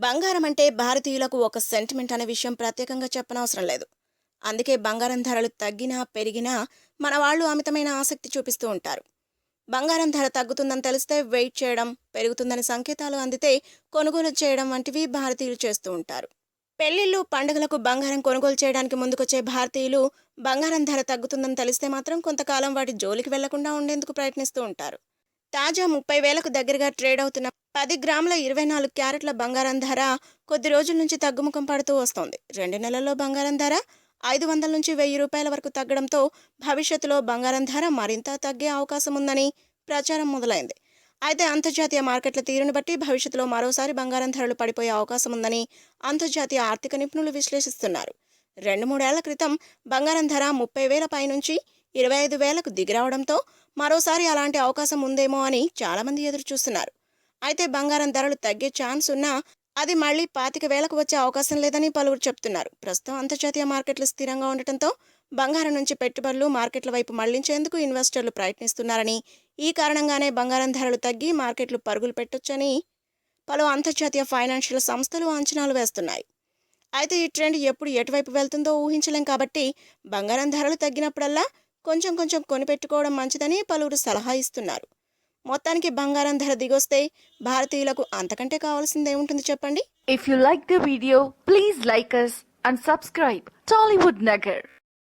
బంగారం అంటే భారతీయులకు ఒక సెంటిమెంట్ అనే విషయం ప్రత్యేకంగా చెప్పనవసరం లేదు. అందుకే బంగారం ధరలు తగ్గినా పెరిగినా మన వాళ్ళు అమితమైన ఆసక్తి చూపిస్తూ ఉంటారు. బంగారం ధర తగ్గుతుందని తెలిస్తే వెయిట్ చేయడం పెరుగుతుందని సంకేతాలు అందితే కొనుగోలు చేయడం వంటివి భారతీయులు చేస్తూ ఉంటారు. పెళ్ళిళ్ళు పండుగలకు బంగారం కొనుగోలు చేయడానికి ముందుకొచ్చే భారతీయులు బంగారం ధర తగ్గుతుందని తెలిస్తే మాత్రం కొంతకాలం వాటి జోలికి వెళ్ళకుండా ఉండేందుకు ప్రయత్నిస్తూ ఉంటారు. తాజా ముప్పై వేలకు దగ్గరగా ట్రేడ్ అవుతున్న పది గ్రాముల ఇరవై నాలుగు క్యారెట్ల బంగారం ధర కొద్ది రోజుల నుంచి తగ్గుముఖం పడుతూ వస్తోంది. రెండు నెలల్లో బంగారం ధర ఐదు వందల నుంచి వెయ్యి రూపాయల వరకు తగ్గడంతో భవిష్యత్తులో బంగారం ధర మరింత తగ్గే అవకాశం ఉందని ప్రచారం మొదలైంది. అయితే అంతర్జాతీయ మార్కెట్ల తీరును బట్టి భవిష్యత్తులో మరోసారి బంగారం ధరలు పడిపోయే అవకాశం ఉందని అంతర్జాతీయ ఆర్థిక నిపుణులు విశ్లేషిస్తున్నారు. రెండు మూడేళ్ళ క్రితం బంగారం ధర ముప్పై వేల పై నుంచి ఇరవై ఐదు వేలకు దిగిరావడంతో మరోసారి అలాంటి అవకాశం ఉందేమో అని చాలామంది ఎదురుచూస్తున్నారు. అయితే బంగారం ధరలు తగ్గే ఛాన్స్ ఉన్నా అది మళ్ళీ పాతిక వేలకు వచ్చే అవకాశం లేదని పలువురు చెప్తున్నారు. ప్రస్తుతం అంతర్జాతీయ మార్కెట్లు స్థిరంగా ఉండటంతో బంగారం నుంచి పెట్టుబడులు మార్కెట్ల వైపు మళ్ళించేందుకు ఇన్వెస్టర్లు ప్రయత్నిస్తున్నారని ఈ కారణంగానే బంగారం ధరలు తగ్గి మార్కెట్లు పరుగులు పెట్టొచ్చని పలు అంతర్జాతీయ ఫైనాన్షియల్ సంస్థలు అంచనాలు వేస్తున్నాయి. అయితే ఈ ట్రెండ్ ఎప్పుడు ఎటువైపు వెళ్తుందో ఊహించలేం కాబట్టి బంగారం ధరలు తగ్గినప్పుడల్లా కొంచెం కొంచెం కొనిపెట్టుకోవడం మంచిదని పలువురు సలహా ఇస్తున్నారు. మొత్తానికి బంగారం ధర దిగొస్తే భారతీయులకు అంతకంటే కావాల్సిందేముంటుంది చెప్పండి? If you like the video please like us and subscribe Tollywood Nagar